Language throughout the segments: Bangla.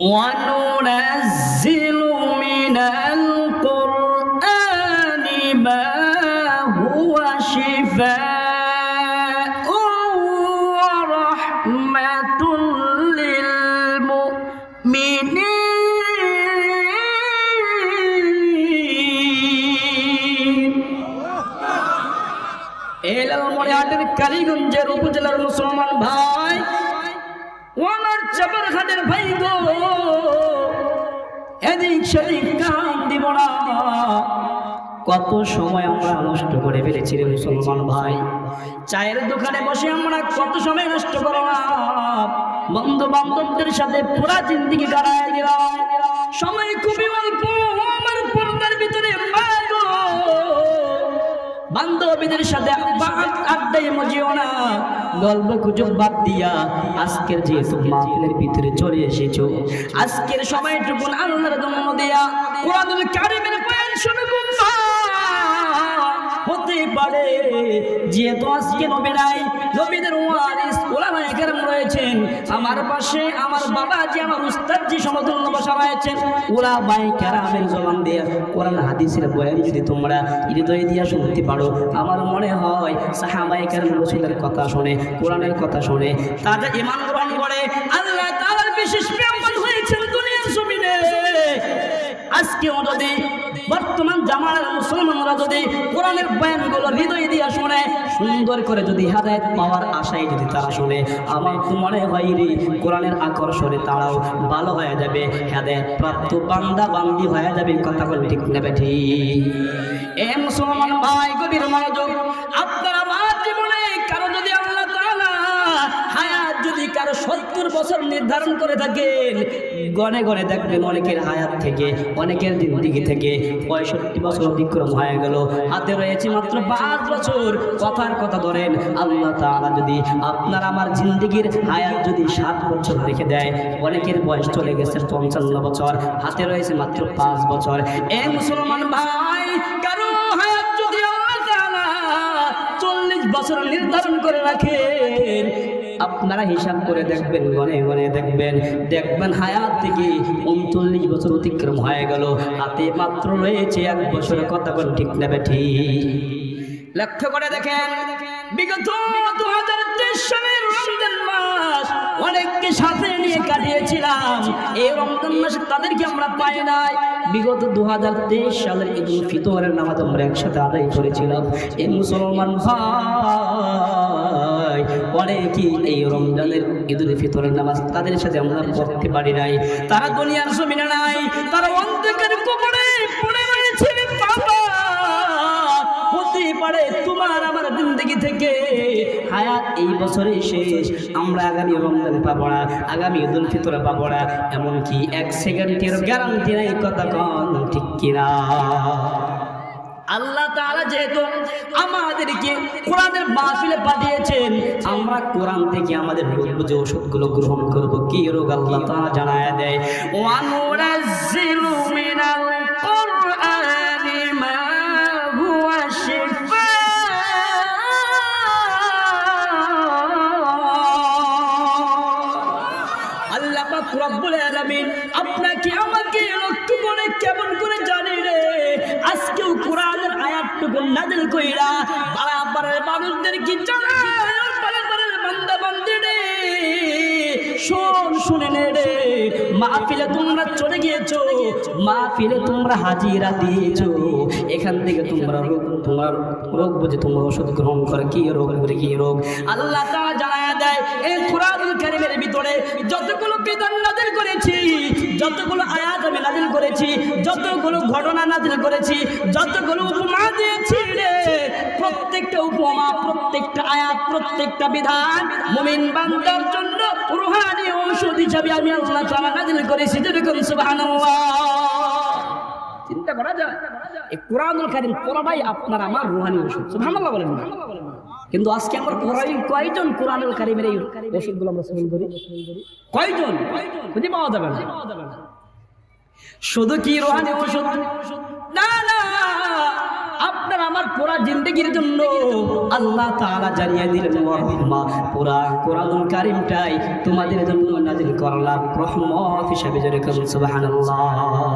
وننزل من القرآن ما هو شفاء ورحمة للمؤمنين এলাল মনে আটের কালীগঞ্জের উপজেলার মুসলমান ভাই ও আমার খানের ভাই গো। এদিক সেদিক কান দিব না। কত সময় আমরা নষ্ট করে ফেলেছি রে মুসলমান ভাই। চায়ের দোকানে বসে আমরা কত সময় নষ্ট করলাম। বন্ধু বান্ধবদের সাথে পুরা জিন্দিগি কাটায় গেলাম। সময় খুবই অল্প। বান্ধবীদের সাথে আড্ডায় মজিও না। গল্প গুজব বাদ দিয়া আজকের যে মাহফিলের ভিতরে চলে এসেছ, আজকের সময়টুকু আল্লাহর জন্য দেয়া কোরআনুল কারিমের বয়ান শুনে হতে পারে যেহেতু আজকে নবী নবীদের ওয়ারিস ওলামায়ে কেরাম রয়েছেন। আমার পাশে আমার বাবা যে আমার উস্তাদ জি সমতুল্য বসা রয়েছেন। ওলামায়ে কেরামের জবান দিয়ে কোরআন, হাদিসের বয়ান যদি তোমরা হৃদয় দিয়া শুনতে পারো, আমার মনে হয় সাহাবায়ে কেরাম রসুলের কথা শুনে, কোরআনের কথা শুনে তাজা ইমান গ্রহণ করে আল্লাহ তাআলার বিশেষ আজকে যদি বর্তমান জামানার মুসলমানরা যদি কোরআনের বয়ানগুলো হৃদয় দিয়া শুনে, সুন্দর করে যদি হেদায়ত পাওয়ার আশায় যদি তারা শুনে, আমার তো মনে হয় রে, কোরআনের আকর্ষণে তারাও ভালো হয়ে যাবে, হেদায়ত প্রাপ্ত বান্দা বান্দি হয়ে যাবে কথা বলে ঠিক নেবে ঠিক এ মুসলমান ভাই, গভীর মনোযোগ, আপনার আমার জীবনে কারও যদি আল্লাহ হায়াত যদি কারও সত্তর বছর নির্ধারণ করে থাকেন গনে গনে দেখবেন অনেকের হায়াত থেকে অনেকের জিন্দিগি থেকে পঁয়ষট্টি বছর অতিক্রম হয়ে গেল। হাতে রয়েছে মাত্র পাঁচ বছর। কথার কথা ধরেন, আল্লাহ তাআলা যদি আপনার আমার জিন্দিগির হায়াত যদি সাত বছর রেখে দেয়, অনেকের বয়স চলে গেছে পঞ্চান্ন বছর। হাতে রয়েছে মাত্র পাঁচ বছর। এ মুসলমান ভাই, কারও হায়াত যদি আল্লাহ চল্লিশ বছর নির্ধারণ করে রাখেন আপনারা হিসাব করে দেখবেন, গনে গনে দেখবেন। দেখবেন হায়াত থেকে উনচল্লিশ বছর অতিক্রম হয়ে গেল। হাতে মাত্র রয়েছে এক বছরের কথা কোন ঠিক নেবে ঠিক? লক্ষ্য করে দেখেন, বিগত দু হাজার তেইশ সালের রমজান মাস অনেককে সাথে নিয়ে কাটিয়েছিলাম। এই রমজান মাসে তাদেরকে আমরা পাই নাই। বিগত দু হাজার তেইশ সালের ঈদ উল ফিতরের নামাজ আমরা একসাথে আদায় করেছিলাম। এই মুসলমান ভাই অনেকেই এই রমজানের ঈদ উল ফিতরের নামাজ তাদের সাথে আমরা পড়তে পারি নাই। তারা দুনিয়ার জমিনে নাই, তারা অন্ধকার কবরে পড়ে রয়েছে, বাবা। পারে তোমার আমার থেকে এই শেষ। আমরা আগামী আগামী ঈদুল এমনকি এক সেকেন্ডের গ্যারান্টি নাই, কথা কন ঠিক কিনা? আল্লাহ তাআলা যেহেতু আমাদেরকে কোরআনের মাহফিলে পাঠিয়েছেন, আমরা কোরআন থেকে আমাদের রোগ যে ওষুধগুলো গ্রহণ করব। কি রোগ আল্লাহ তাআলা জানায় দেয়? ওয়ানুরাজ্জিলু মিনাল তোমরা হাজিরা এখান থেকে রোগ, তোমার ওষুধ গ্রহণ করে। কি রোগ কি রোগ? আল্লাহ জানায় দেয় এই কোরআনুল ভিতরে যতগুলো বিধান নাযিল করেছি, যতগুলো আয়াত আমি নাযিল করেছি, যতগুলো ঘটনা নাযিল করেছি, যতগুলো উপমা দিয়েছি রে উপমা প্রত্যেকটা আয়াত, প্রত্যেকটা বিধান মুমিন বান্দার জন্য রুহানি ঔষধ হিসাবে আমি তাআলা নাযিল করেছি। চিন্তা করা যায়, এই কোরআনুল পড়াটাই আপনার আমার রুহানি সুবহানাল্লাহ বলেন না। কিন্তু আজকে আমরা কোরআন কয়জন কোরআনুল কারীমের এই আমরা সেবন করি? কয়জন? খুঁজে পাওয়া যাবে না। শুধু কি রুহানি ওষুধ না না। আপনার আমার পুরা জিন্দগির জন্য আল্লাহ তাআলা জানিয়ে দিলেন ওয়াহমা পুরা কোরআনুল কারীমটাই তোমাদের জন্য নাজিল করলাম। রহমত হিসেবে যেরকম সুবহানাল্লাহ।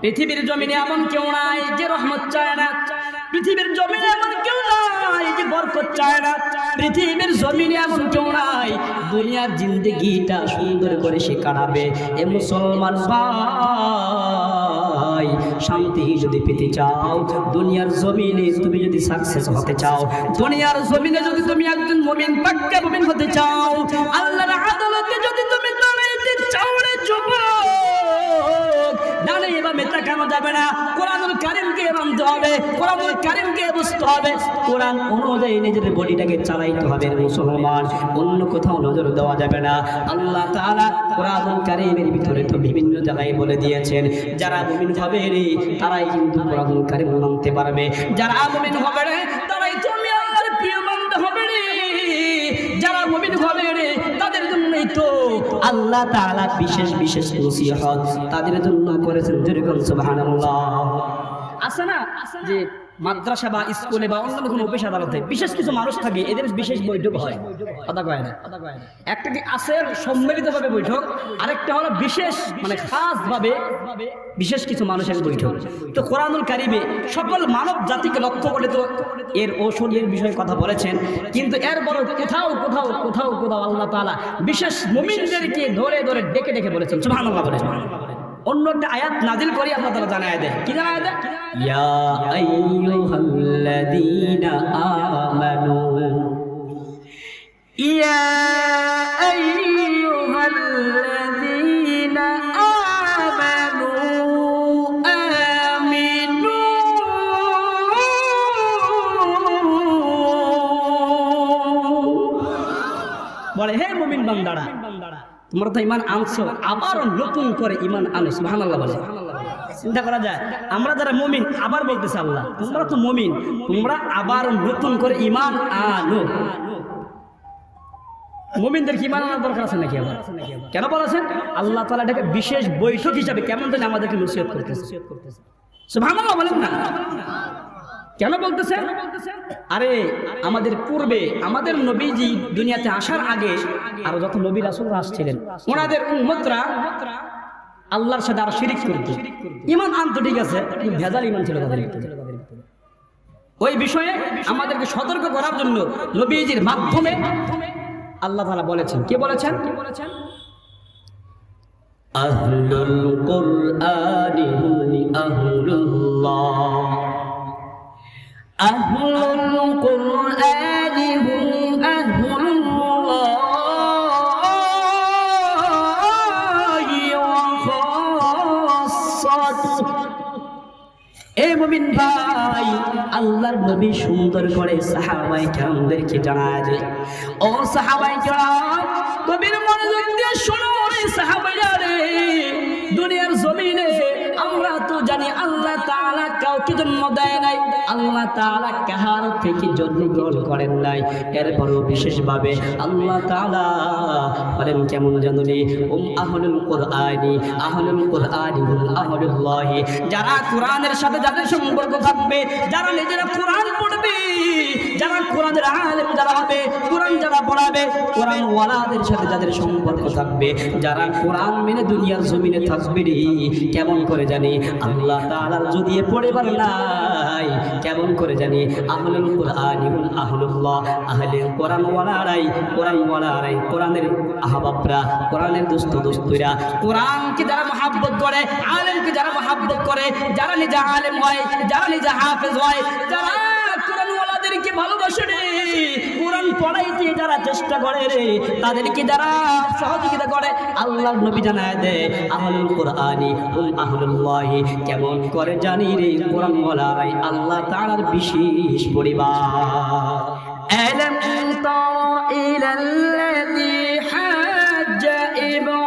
পৃথিবীর জমিনে এমন কেউ নাই যে রহমত চায় না। পৃথিবীর জমিনে এমন কেউ নাই যে বরকত চায় না। পৃথিবীর জমিনে এমন কেউ নাই, দুনিয়ার জিন্দগিটা সুন্দর করে সে কাটাবে। এ মুসলমান ভাই শান্তি যদি পেতে চাও, দুনিয়ার জমিনে তুমি যদি সাকসেস হতে চাও, দুনিয়ার জমিনে যদি তুমি একজন মুমিন, পাক্কা মুমিন হতে চাও, আল্লাহর আদালতে যদি তুমি দাঁড়াইতে চাও রে এভাবে তাকানো যাবে না? কোরআনুল কারিমকে মানতে হবে, কোরআনুল কারিমকে বুঝতে হবে। কোরআন অনুযায়ী নিজের বডিটাকে চালাইতে হবে মুসলমান, অন্য কোথাও নজর দেওয়া যাবে না। আল্লাহ তাআলা কোরআনুল কারিমের ভিতরে তো বিভিন্ন জায়গায় বলে দিয়েছেন, যারা মুমিন হবে রে, তারাই কিন্তু কোরআনুল কারিম মানতে পারবে। যারা মুমিন হবে রে, তারাই তুমি আল্লাহর প্রিয় মানতে হবে রে। যারা মুমিন হবে রে আল্লাহ তাআলা বিশেষ বিশেষ নসিহত তাদের জন্য করেছেন। যেরকম সুবহানাল্লাহ। আছে না? যে মাদ্রাসা বা স্কুলে বা অন্যান্য কোনো অফিস আদালতে বিশেষ কিছু মানুষ থাকে, এদের বিশেষ বৈঠক হয়। কথা কয় না? একটা কি আছে সম্মিলিতভাবে বৈঠক, আরেকটা হলো বিশেষ মানে খাস ভাবে বিশেষ কিছু মানুষের বৈঠক। তো কোরআনুল কারিমে সকল মানব জাতিকে লক্ষ্য করে তো এর ঔষধের বিষয়ে কথা বলেছেন, কিন্তু এর বড় কোথাও কোথাও কোথাও কোথাও আল্লাহ তাআলা বিশেষ মুমিনদেরকে ধরে ধরে ডেকে ডেকে বলেছেন। সুবহানাল্লাহ বলেছেন। অন্য একটা আয়াত নাজিল করি আল্লাহ তালা জানায় দেয়। কি জানায় দেয়? ইয়া আইয়ুহাল্লাযীনা আমানু। ইয়া মুমিন বান্দারা, তোমরা তো ইমান আনছো, আবারও নতুন করে ইমান আনো, সুবহানাল্লাহ বলে। চিন্তা করা যায়, আমরা যারা মুমিন, আবার বলতেছে আল্লাহ, তোমরা তো মুমিন, তোমরা আবার নতুন করে ইমান আনো। মুমিনদের কি ইমান আনার দরকার আছে নাকি আবার? কেন বলেছেন? আল্লাহ তাআলা এটাকে বিশেষ বৈঠক হিসাবে কেমন জানি আমাদেরকে নসিহত করতেছে। সুবহানাল্লাহ বলেন না। কেন বলতেছেন? আরে, আমাদের পূর্বে আমাদের নবীজি দুনিয়াতে আসার আগে আর যত নবী রাসূলরা আসছিলেন, ওনাদের উম্মতরা আল্লাহর সাথে আর শিরিক করত। ইমান আনতো, ঠিক আছে ভেজাল ইমান ছিল তাদের ওই বিষয়ে আমাদেরকে সতর্ক করার জন্য নবীজির মাধ্যমে আল্লাহ তাআলা বলেছেন। কে বলেছেন? কে বলেছেন আহলুল কুরআনি হুম আহলুল্লাহ আহলুল কুরআনি হুম এ মুমিন ভাই, আল্লাহর নবী সুন্দর করে সাহাবাই কেরামদেরকে জানায় যে, ও সাহাবাই কেরাম, নবীর মনোযোগ দিয়ে দুনিয়ার জমিনে জানি আল্লাহ তাআলা কাউকে জন্ম দেয় নাই। আল্লাহ তাআলা কাহার থেকে জন্ম গ্রহণ করেন নাই। এরপরও বিশেষভাবে আল্লাহ তাআলা বলেন, কেমন জানুনি? উম, আহলুল কোরআনি আহলুল কোরআনি হুম আহলুল্লাহি। যারা কোরআনের সাথে যাদের সম্পর্ক থাকবে, যারা নিজেরা কোরআন পড়বে যারা কোরআনের আলেম যারা হবে, কোরআন যারা পড়াবে, কোরআন ওয়ালাদের সাথে যাদের সম্পর্ক থাকবে, যারা কোরআন মেনে দুনিয়ার জমিনে থাকবে রে, কেমন করে জানি? আল্লাহ তাআলার যদি এ পড়েবার নাই, কেমন করে জানি? আহলুল কোরআন এবং আহলুল্লাহ, আহলে কোরআন ওয়ালারাই কোরআন ওয়ালারাই, কোরআনের আহবাবরা, কোরআনের দুস্থ দুস্তুরা কোরআনকে যারা মহাব্বত করে, আলেমকে যারা মহাব্বত করে, যারা নিজে আলেম হয়, যারা নিজে হাফেজ হয়, যারা ভালোবাসে রে কোরআন পড়াইতে যারা চেষ্টা করে রে তাদেরকে যারা সহযোগিতা করে আল্লাহর নবী জানায় দেয় আহলুল কোরআনি উল আহলুল্লাহি কেমন করে জানি রে কোরআন ওয়ালাই আল্লাহ তাআলার বিশেষ পরিবার ألم تر إلى الذي حاج إبراهيم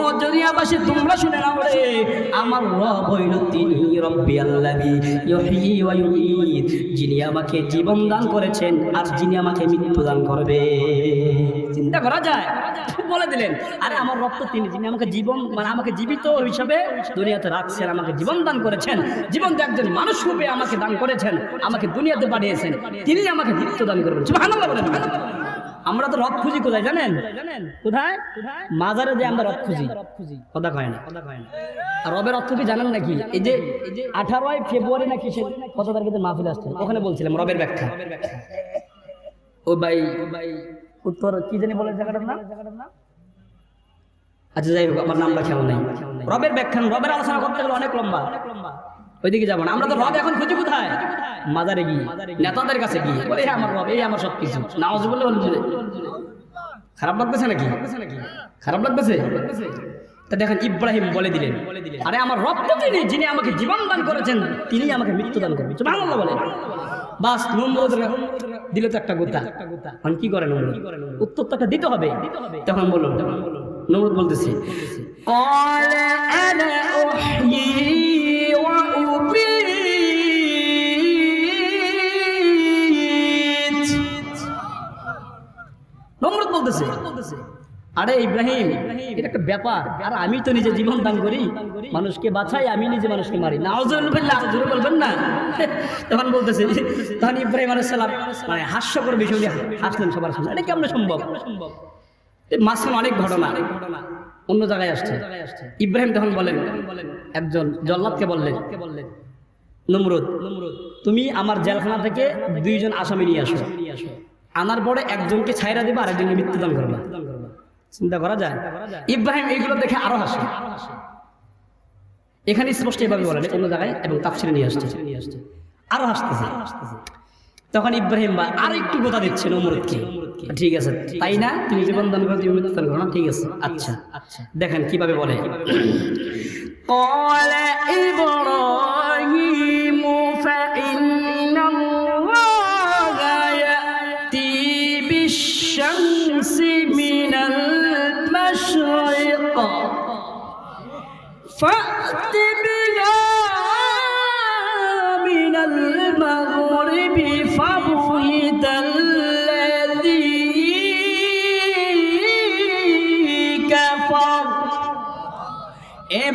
দুনিয়াবাসী তোমরা শুনে নাও রে। আমার রব হইল তিনি রব্বি আল্লাযী ইউহয়ী ওয়া ইউমীত। যিনি আমাকে জীবন দান করেছেন আর যিনি আমাকে মৃত্যু দান করবে। চিন্তা করা যায়? বলে দিলেন। আরে আমার রব তো তিনি, যিনি আমাকে জীবন মানে আমাকে জীবিত হিসাবে দুনিয়াতে রাখছেন, আমাকে জীবন দান করেছেন, জীবন তো একজন মানুষ রূপে আমাকে দান করেছেন, আমাকে দুনিয়াতে পাঠিয়েছেন তিনি আমাকে মৃত্যু দান করবেন। সুবহানাল্লাহ বলেন। আমরা তো রথ খুঁজি কোথায় জানেন? কোথায় মাজারে যে আমরা রথ খুঁজি। কথা কয় না। আর রবের অর্থ কি জানেন নাকি? এই যে আঠারোই ফেব্রুয়ারি নাকি সে কত তারিখে মাহফিল আসছে? ওখানে বলছিলাম রবের ব্যাখ্যা। ও ভাই উত্তর কি জানি বলে জায়গাটার নাম? আচ্ছা যাই হোক আমার নামটা খেয়াল নেই। রবের ব্যাখ্যান রবের আলোচনা করতে গেলে অনেক লম্বা। অনেক লম্বা। ওইদিকে যাব না। আমরা তো রব এখন খুঁজি কোথায়? মাজারে গিয়ে। নেতাদের কাছে গিয়ে। বলে আমার রব এই আমার সব কিছু নাওজ বলে খারাপ লাগতেছে নাকি? খারাপ লাগতেছে? তা দেখেন ইব্রাহিম বলে দিলেন আরে আমার রক্ত তিনি যিনি আমাকে জীবন দান করেছেন তিনি আমাকে মৃত্যু দান করবেন। বলে। বাস নম্রদ দিল তো একটা গোতা। এখন কি করে নম্রদ উত্তর তো দিতে হবে। তখন বলো নম্রদ বলতেছি আরে ইব্রাহিম, এটা একটা ব্যাপার। আর আমি তো নিজে জীবন দান করি। মানুষকে বাঁচাই, আমি নিজে মানুষকে মারি। না জোরে বলবেন না? তখন বলতেছে, তখন ইব্রাহিম আলাইহিস মানে হাস্যকর বিষয় হাসলেন সবার সামনে। এটা কেমন সম্ভব? এই মাঝখানে অনেক ঘটনা। অন্য জায়গায় আসছে। ইব্রাহিম তখন বলেন একজন জল্লাদকে বললেন নমরুদ তুমি আমার জেলখানা থেকে দুইজন আসামি নিয়ে আসো। আনার পরে একজনকে ছাইরা দেবে আরেকজনকে মৃত্যুদান করবে। চিন্তা করা যায়? ইব্রাহিম এইগুলো দেখে আরও হাসে। এখানে স্পষ্ট এভাবে বলেন অন্য জায়গায় এবং তাফসিরে নিয়ে আসছে। আরও হাসতেছে। তখন ইব্রাহিম বা আর একটু কথা দিচ্ছে নমরুদকে। ঠিক আছে তাই না তুমি জীবন দান করো তুমি মৃত্যু দান করো না ঠিক আছে আচ্ছা আচ্ছা দেখেন কিভাবে বলে قال إبراهيم فإن الله يأتي بالشمس من المشرق فأت بها من المغرب فبهت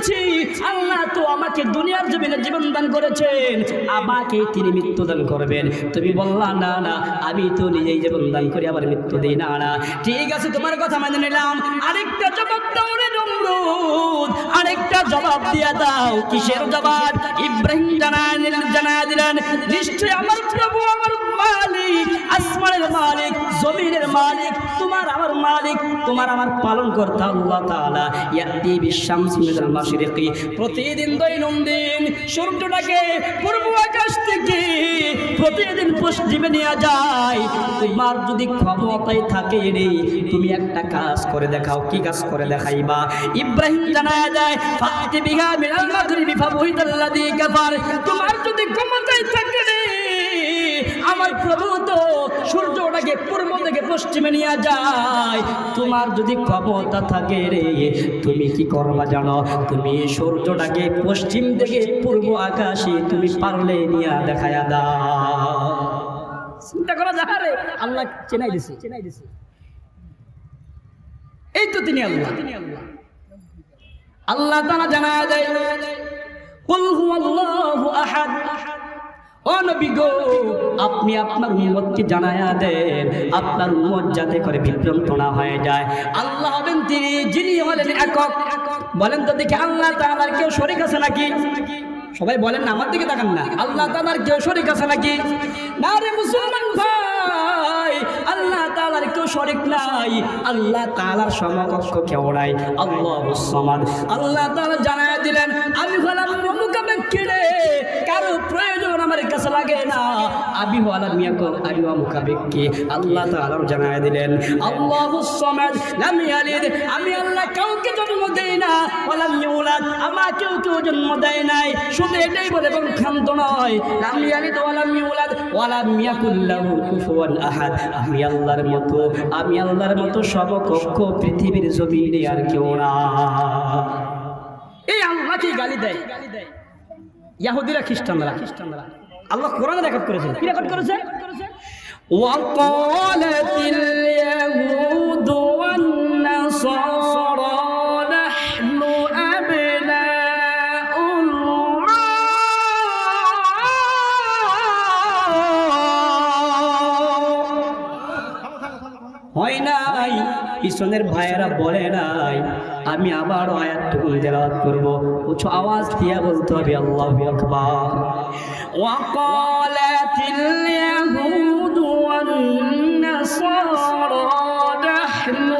বলেছি, আল্লাহ তো আমাকে দুনিয়ার জমিনে জীবন দান করেছেন, আমাকে তিনি মৃত্যু দান করবেন। তুমি বললা, না না, আমি তো নিজেই জীবন দান করি, আবার মৃত্যু দিই, না না। ঠিক আছে, তোমার কথা মেনে নিলাম। আরেকটা জবাব দাও রে নমরুদ, আরেকটা জবাব দিয়া দাও, কিসের জবাব? ইব্রাহিম জানায় দিলেন জানায় দিলেন নিশ্চয় আমার প্রভু, আমার মালিক, আসমানের মালিক জমিনের মালিক, তোমার আমার মালিক, তোমার আমার পালন করতে আল্লাহ তাআলা। ইয়াতি বিশামসি মিনাল মাশরিকি। প্রতিদিন দৈনন্দিন সূর্যটাকে পূর্ব আকাশ থেকে প্রতিদিন পশ্চিমে নিয়ে যায়। তোমার যদি ক্ষমতায় থাকে রে তুমি একটা কাজ করে দেখাও। কি কাজ করে দেখাইবা? ইব্রাহিম জানায় দেয়, ফাতি বিহা মিনাল মাগরিবি ফাবুহিতাল্লাযী কাফার। তোমার যদি ক্ষমতায় থাকে আমার প্রভু তো সূর্যটাকে পূর্ব থেকে পশ্চিমে নিয়ে যায়। তোমার যদি ক্ষমতা থাকে রে, তুমি কি করবা জানো? তুমি সূর্যটাকে পশ্চিম থেকে পূর্ব আকাশে তুমি পারলে নিয়ে দেখায়া দাও। চিন্তা করা যায় রে, আল্লাহ চেনাই দিছে। চেনাই দিছে এই তো তিনি আল্লাহ। তিনি আল্লাহ আল্লাহ তাআলা জানা দেয়, কুল হুয়াল্লাহু আহাদ। ও আপনি আপনার উন্মতকে জানায়া দেন, আপনার উন্মত যাতে করে বিভ্রান্ত না হয়ে যায়। আল্লাহ হবেন তিনি, যিনি হলেন একক। বলেন তো দেখি, আল্লাহ তাআলার কেউ সরে আছে নাকি? সবাই বলেন না, আমার দিকে তাকান না। আল্লাহ তাআলার কেউ সরে আছে নাকি? না রে মুসলমান ভাই। আল্লাহ তাআলার কেউ শরীক নাই। আল্লাহ তাআলার সমকক্ষ কেউ নাই। আল্লাহুস সামাদ। আল্লাহ তাআলা জানায়া দিলেন, আমি হলাম প্রমুখা ব্যক্তি রে কারও প্রয়োজন আমার কাছে লাগে না। আমি হলাম মিয়াকো আমি মুখা ব্যক্তি। আল্লাহ তাআলা জানায়া দিলেন আল্লাহুস সামাদ, লাম ইয়ালিদ, আমি আল্লাহ কাউকে জন্ম দেই না, ওয়ালাম ইউলাদ আমাকেও কেউ জন্ম দেয় নাই। শুধু এটাই বলে এবং ক্ষান্ত নয়, লাম ইয়ালিদ, ওয়ালাম ইউলাদ, ওয়ালাম ইয়াকুল্লাহু কুফুয়ান আহাদ। আমি আল্লাহর মতো আমি আল্লাহর মতো সমকক্ষ পৃথিবীর জমিনে আর কেউ না। এই আল্লাহকে গালি দেয়? ইয়াহুদিরা খ্রিস্টানরা। খ্রিস্টানরা আল্লাহ কোরআনে রেকর্ড করেছে কি রেকর্ড করেছে ওয়া ওয়াকালাতিল ইয়াহুদ পিছনের ভাইয়েরা বলে নাই আমি আবার আয়াতটুকু তেলাওয়াত করব উচ্চ আওয়াজ দিয়ে বলতে হবে আল্লাহু আকবার وقالت اليهود والنصارى نحن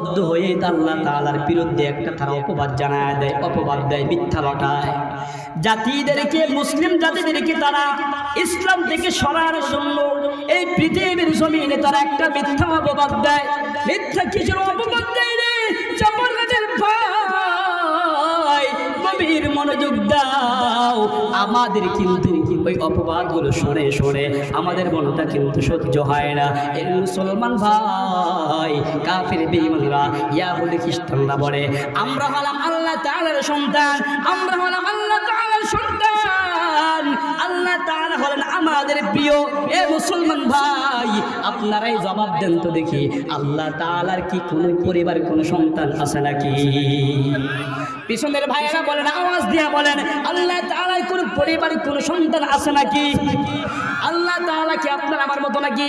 দলবদ্ধ হয়ে আল্লাহ তালার বিরুদ্ধে একটা তারা অপবাদ জানায় দেয়, অপবাদ দেয়, মিথ্যা লটায় জাতিদেরকে, মুসলিম জাতিদেরকে তারা ইসলাম থেকে সরার জন্য এই পৃথিবীর জমিনে তারা একটা মিথ্যা অপবাদ দেয়। মিথ্যা কিছু অপবাদ দেয়। মনোযোগ দাও। আমাদের কিন্তু ওই অপবাদগুলো শোনে শোনে। আমাদের মনটা কিন্তু সহ্য হয় না। এর মুসলমান ভাই, কাফের বেঈমানরা, ইয়াহুদি খ্রিস্টানরা বলে, আমরা হলাম আল্লাহ তাআলার সন্তান, আমরা হলাম আল্লাহ তাআলার সন্তান। আল্লাহ তাআলা হলেন আমাদের প্রিয়, এ মুসলমান ভাই, আপনারাই জবাব দেন তো দেখি, আল্লাহ তাআলার কি কোনো পরিবার, কোনো সন্তান আছে নাকি? পিছনের ভাইয়েরা বলেন, আওয়াজ দিয়া বলেন, আল্লাহ তাআলার কোন পরিবারে, কোন সন্তান আছে নাকি? আল্লাহ তাআলা কি আপনার আমার মতো নাকি?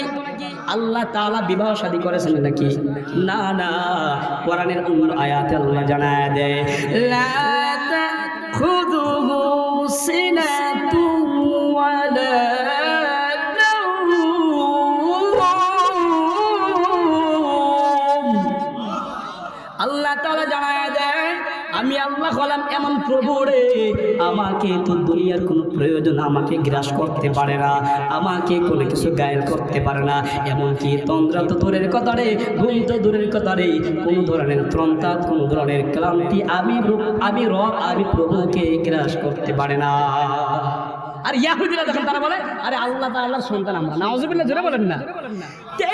আল্লাহ তাআলা বিবাহ শাদী করেছেন নাকি? না না, কোরআনের অন্য আয়াতে আল্লাহ জানায় দেয়। লা তাখুযুহু আল্লাহ এমন প্রভু রে আমাকে তো দুনিয়ার কোনো প্রয়োজন, আমাকে গ্রাস করতে পারে না, আমাকে কোনো কিছু গায়েল করতে পারে না। এমনকি তন্দ্রা তো দূরের কথা রে, ঘুম তো দূরের কথা রে। কোনো ধরনের ত্রন্তা কোনো ধরনের ক্লান্তি, আমি আমি রব, আমি প্রভুকে গ্রাস করতে পারে না। আর ইয়াহুদিরা যখন তারা বলে, আরে আল্লাহ তাআলার সন্তান আমরা। নাউজুবিল্লাহ, জোরে বলেন না।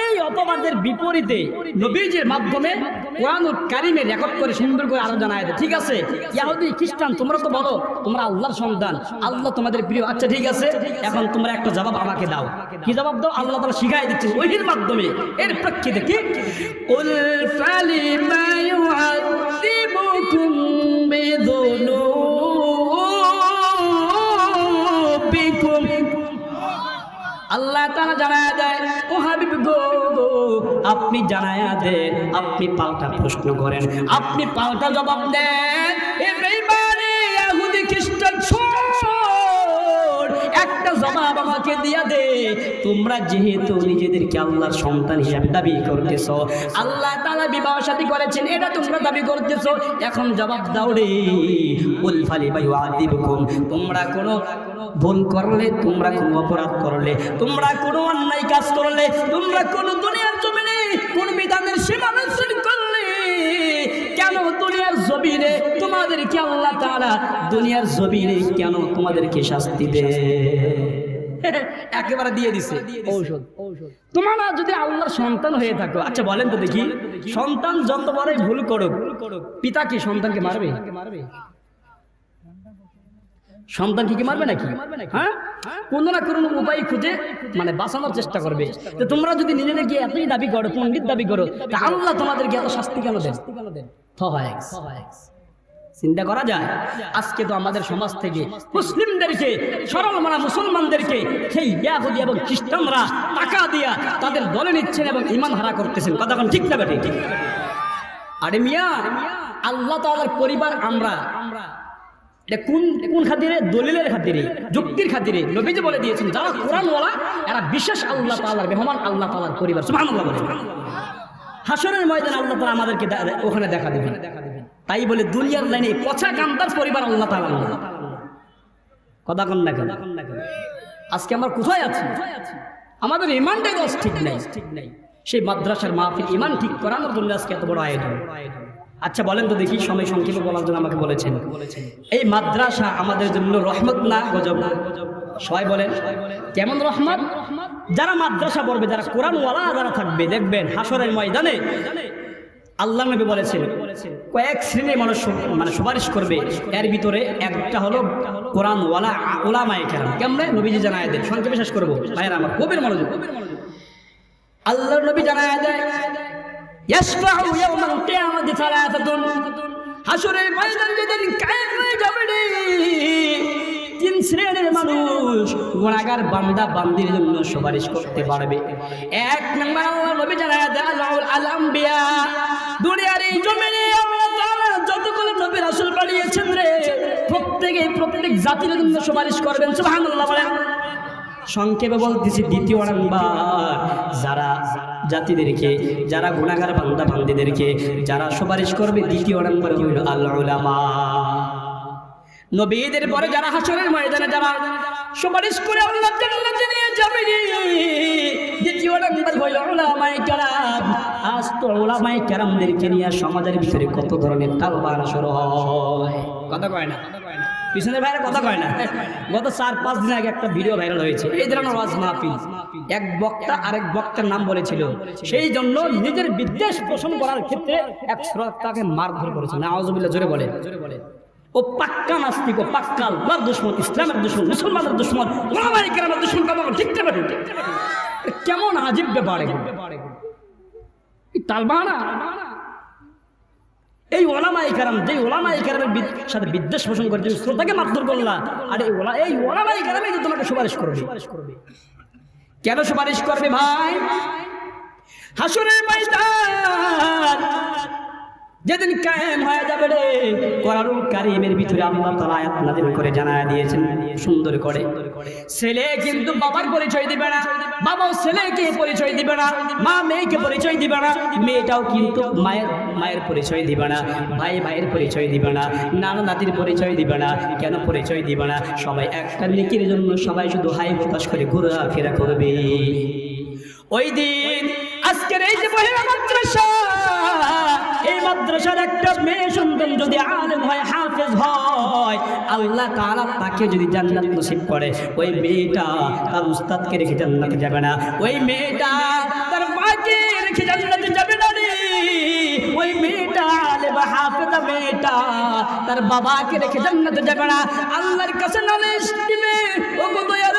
এই অপবাদের বিপরীতে নবীজের মাধ্যমে কোরআনুল কারিমে রেকর্ড করে সুন্দর করে আরও জানায় ঠিক আছে? ইয়াহুদি, খ্রিস্টান, তোমরা তো বলো, তোমরা আল্লাহর সন্তান। আল্লাহ তোমাদের প্রিয়। আচ্ছা ঠিক আছে? এখন তোমরা একটা জবাব আমাকে দাও। কি জবাব দাও? আল্লাহ তাআলা শিখাই দিচ্ছে ওহির মাধ্যমে। এর প্রেক্ষিতে কি? ফালিমা ইউআযিবুকুম বিযুনুবিকুম আল্লাহ তারা জানায় দেয়, ও হাবিব গো গো, আপনি জানায়া দেন, আপনি পাল্টা প্রশ্ন করেন। আপনি পাল্টা জবাব দেন। এ বেইমানি ইহুদি খ্রিস্টান জবাব আমাকে দিয়া দে। তোমরা যেহেতু নিজেদেরকে আল্লাহর সন্তান হিসাবে দাবি করতেছো, আল্লাহ তাআলা বিবাহ শাদী করেছেন, এটা তোমরা দাবি করতেছো। এখন জবাব দাও রে। উল ফালি বায়ু আদিবকুম তোমরা কোনো ভুল করলে, তোমরা কোনো অপরাধ করলে, তোমরা কোনো অন্যায় কাজ করলে, তোমরা কোনো দুনিয়ার জমিনে কোন বিধানের সীমা লঙ্ঘন করলে, কেন দুনিয়ার জমিনে তোমাদেরকে আল্লাহ তাআলা দুনিয়ার জমিনে কেন তোমাদেরকে শাস্তি দেয়? একেবারে দিয়ে দিছে। ঔষধ। তোমরা যদি আল্লাহর সন্তান হয়ে থাকো আচ্ছা বলেন তো দেখি। সন্তান যত বড়ই ভুল করুক পিতা কি সন্তানকে মারবে? মারবে। সন্তান কি মারবে নাকি? হ্যাঁ? কোন না কোনো উপায় খুঁজে মানে বাঁচানোর চেষ্টা করবে। তো তোমরা যদি নিজেদের গিয়ে এতই দাবি করো পণ্ডিত দাবি করো তা আল্লাহ তোমাদেরকে এত শাস্তি কেন দেন? থহায়েক্স। চিন্তা করা যায়? আজকে তো আমাদের সমাজ থেকে মুসলিমদেরকে, সরল মানা মুসলমানদেরকে সেই ইয়াহুদি এবং খ্রিস্টানরা টাকা দিয়া তাদের দলে নিচ্ছেন এবং ইমান হারা করতেছেন। কথা কোন ঠিক না বেটে? আরে মিয়া, আল্লাহ তাআলার পরিবার আমরা। এটা কোন কোন খাতিরে? দলিলের খাতিরে, যুক্তির খাতিরে। নবীজি বলে দিয়েছেন, যারা কোরআনওয়ালা, এরা বিশেষ আল্লাহ তাআলার, মেহমান আল্লাহ তাআলার পরিবার। সুবহানাল্লাহ বলে। হাসরের ময়দান আল্লাহ তাআলা আমাদেরকে ওখানে দেখা দেবেন। তাই বলে দুনিয়ার লাইনে পচা কান্তার পরিবার আল্লাহ তাআলা না। কথা কন না কেন? আজকে আমরা কোথায় আছি? আমাদের ইমানটাই দোষ ঠিক নাই। ঠিক নাই সেই মাদ্রাসার মাহফিল ইমান ঠিক করানোর জন্য আজকে এত বড় আয়োজন। আচ্ছা বলেন তো দেখি, সময় সংক্ষেপে বলার জন্য আমাকে বলেছেন। এই মাদ্রাসা আমাদের জন্য রহমত না গজব? না সবাই বলেন, কেমন রহমত? যারা মাদ্রাসা পড়বে, যারা কোরআনওয়ালা যারা থাকবে, দেখবেন হাসরের ময়দানে আল্লাহ নবী বলেছেন কয়েক শ্রেণির মানুষ মানে সুপারিশ করবে। এর ভিতরে একটা হলো কোরআন ওয়ালা ওলামায় কেরাম কেমন নবীজি জানায় দেন। সংক্ষেপে শেষ করব। ভাইয়ের আমার কবির মনোযোগ। আল্লাহ নবী জানায় দেয় আমাদের ইয়াউমাল কিয়ামাতি ময়দান যেদিন কায়েম যাবে তিন শ্রেণির মানুষ গুণাগার বান্দা বান্দির জন্য সুপারিশ করতে পারবে। এক নম্বর আল্লাহ নবী দুনিয়ার এই জমিনে প্রত্যেকে প্রত্যেক জাতির জন্য সুপারিশ করবেন। সংক্ষেপে দ্বিতীয় নাম্বার, যারা জাতিদেরকে, যারা গুণাগার বান্দা যারা সুপারিশ করবে, দ্বিতীয় নাম্বার হইল আল্লাহ নবীদের পরে যারা হাসরের ময়দানে যারা সুপারিশ করে আল্লাহ জান্নাতে নিয়ে যাবে দ্বিতীয় হইল উলামায়ে কেরাম। আজ তো উলামায়ে কেরামদেরকে নিয়ে সমাজের ভিতরে কত ধরনের হয়। কথা কয় না? পিছনের কথা কয় না? গত চার, পাঁচ দিন আগে একটা ভিডিও ভাইরাল হয়েছে। এই ধরনের মাহফিল। এক বক্তা আরেক বক্তার নাম বলেছিল। সেই জন্য নিজের বিদ্বেষ পোষণ করার ক্ষেত্রে এক শ্রোতাকে মারধর করেছে। না আওয়াজবিল্লা জোরে বলে জোরে বলে। ও পাক্কা নাস্তিক, ও পাক্কা আল্লাহর দুশ্মন, ইসলামের দুশ্মন, মুসলমানের দুশ্মন, ওলামায়ে কেরামের দুশ্মন ঠিক না বেঠিক? কেমন আজীব ব্যাপার তালবাহানা? এই ওলামাই কারাম যে ওলামাই কারামের সাথে বিদ্বেষ পোষণ করে তুমি শ্রোতাকে মারধর করলা আর এই ওলা এই ওলামাই কারামে যে তোমাকে সুপারিশ করবে। কেন সুপারিশ করবে ভাই? হাসুরের ময়দান। যেদিন কায়েম হয়ে যাবে রে, কোরআনুল কারিমের ভিতরে আল্লাহ তাআলা আয়াত নাযিল করে জানায় দিয়েছেন, সুন্দর করে। ছেলে কিন্তু বাবার পরিচয় দিবে না, বাবাও ছেলেকে পরিচয় দিবে না, মা মেয়েকে পরিচয় দিবে না, মেয়েটাও কিন্তু মায়ের মায়ের পরিচয় দিবে না, ভাই ভাইয়ের পরিচয় দিবে না, নানা নাতির পরিচয় দিবে না, কেন পরিচয় দিবে না? সবাই একটা নেকির জন্য সবাই শুধু হাই হতাশ করে ঘোরাফেরা করবে। ওই দিন আজকের এই যে মহিলা মাদ্রাসা এই মাদ্রাসার একটা মেয়ে সন্তান যদি আলেম হয়, হাফেজ হয়, আল্লাহ তাআলা তাকে যদি জান্নাত নসিব করে, ওই মেয়েটা তার উস্তাদকে রেখে জান্নাতে যাবে না। ওই মেয়েটা তার মাকে রেখে জান্নাতে যাবে না রে। ওই মেয়েটা আলেম, হাফেজা মেয়েটা তার বাবাকে রেখে জান্নাতে যাবে না। আল্লাহর কাছে নালিশ দিবে ও গো দয়ার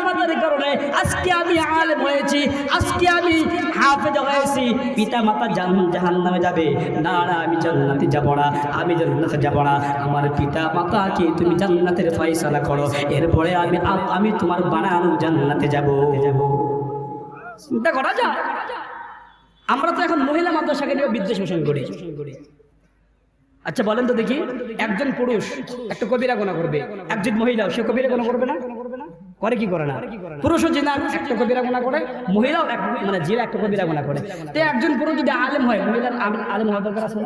আমাদের কারণে আজকে আমি আলেম হয়েছি, আজকে আমি হাফেজ হয়েছি। পিতা মাতা জান জাহান্নামে যাবে। না না, আমি জান্নাতে যাব না, আমি জান্নাতে যাব না। আমার পিতা মাতাকে তুমি জান্নাতের ফয়সালা করো। এরপরে আমি আমি তোমার বানানো জান্নাতে যাব। চিন্তা করা যায় আমরা তো এখন মহিলা মাদ্রাসাকে নিয়ে বিদ্বেষ পোষণ করি। আচ্ছা বলেন তো দেখি, একজন পুরুষ একটা কবিরা গোনা করবে, একজন মহিলা সে কবিরা গোনা করবে না? করে কি করে না? পুরুষও জিনা একটা কবিরা গোনা করে, মহিলাও এক মানে জিরা একটা কবিরা গোনা করে। তো একজন পুরুষ যদি আলেম হয় মহিলার আলেম হওয়ার দরকার আছে?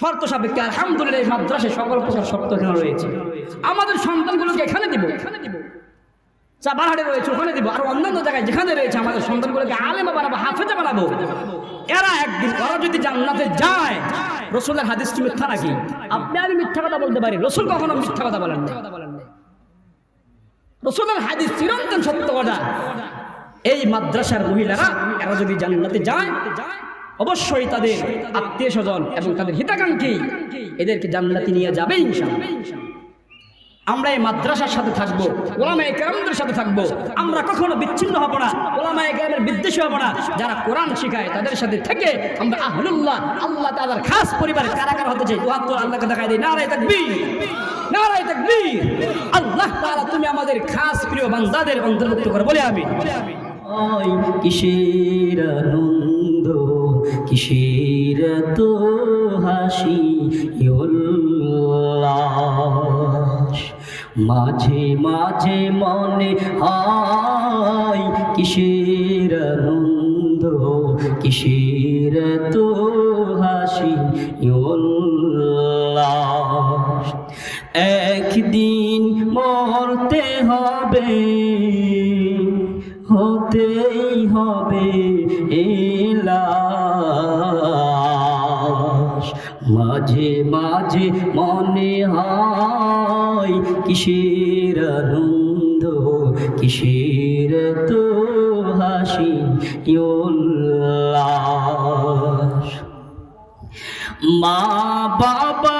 শর্ত সাপেক্ষে আলহামদুলিল্লাহ এই মাদ্রাসে সকল প্রকার শর্ত এখানে রয়েছে। আমাদের সন্তানগুলোকে এখানে দিব। এখানে দিব চাপাহাড়ে রয়েছে, ওখানে দিব। আর অন্যান্য জায়গায় যেখানে রয়েছে, আমাদের সন্তানগুলোকে আলেমা বানাবো, হাফেজা বানাবো। এরা একদিন, ওরা যদি জান্নাতে যায়, রসুলের হাদিস কি মিথ্যা নাকি? আপনি আমি মিথ্যা কথা বলতে পারি। রসুল কখনো মিথ্যা কথা বলেন না। রসুলের হাদিস চিরন্তন সত্য কথা। এই মাদ্রাসার মহিলারা এরা যদি জান্নাতে যায়, অবশ্যই তাদের আত্মীয় স্বজন এবং তাদের হিতাকাঙ্ক্ষী এদেরকে জান্নাতি নিয়ে যাবে ইনশাআল্লাহ। আমরা এই মাদ্রাসার সাথে থাকব ওলামা একরামদের সাথে থাকব। আমরা কখনো বিচ্ছিন্ন হব না ওলামা একরামের বিদ্বেষী হব না। যারা কোরআন শিখায়, তাদের সাথে থেকে আমরা আহলুল্লাহ, আল্লাহ তাআলার খাস পরিবারে কারাগার হতে চাই। তুলে আল্লাহকে দেখাই দিই, নারায় তাকবীর নারায় তাকবীর। আল্লাহ তাআলা তুমি আমাদের খাস প্রিয় বান্দাদের অন্তর্ভুক্ত করে, বলে আমি কিসের আনন্দ, কিসের তো হাসি মাঝে মাঝে মনে হয় কিসের আনন্দ কিসের তো হাসি? একদিন মরতে হবে হতেই হবে। মাঝে মাঝে মনে হয় কিসের আনন্দ কিসের তো হাসি মা বাবা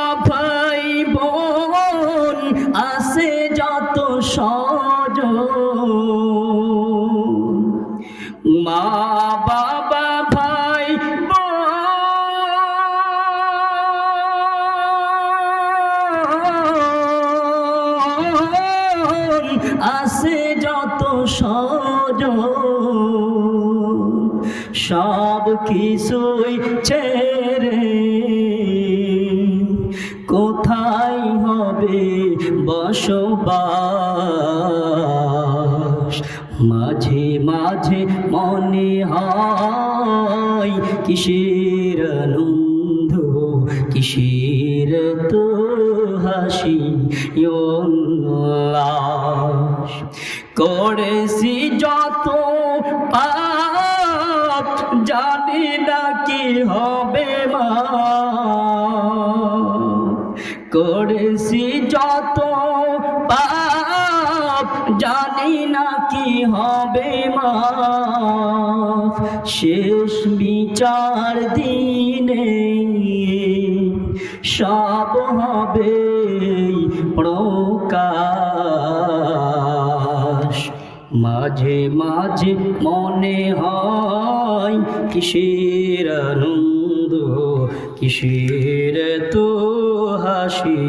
কিছুই ছেড়ে কোথায় হবে বসবাস? মাঝে মাঝে মনে হয় কিসের আনন্দ, কিসের তো হাসি উল্লাস করেছি যত কি হবে মা। করেছি যত পাপ, জানি না কি হবে মা। শেষ বিচার দিনে সব হবে প্রকাশ। মাঝে মাঝে মনে হয় কিসের আনন্দ কিসের তো হাসি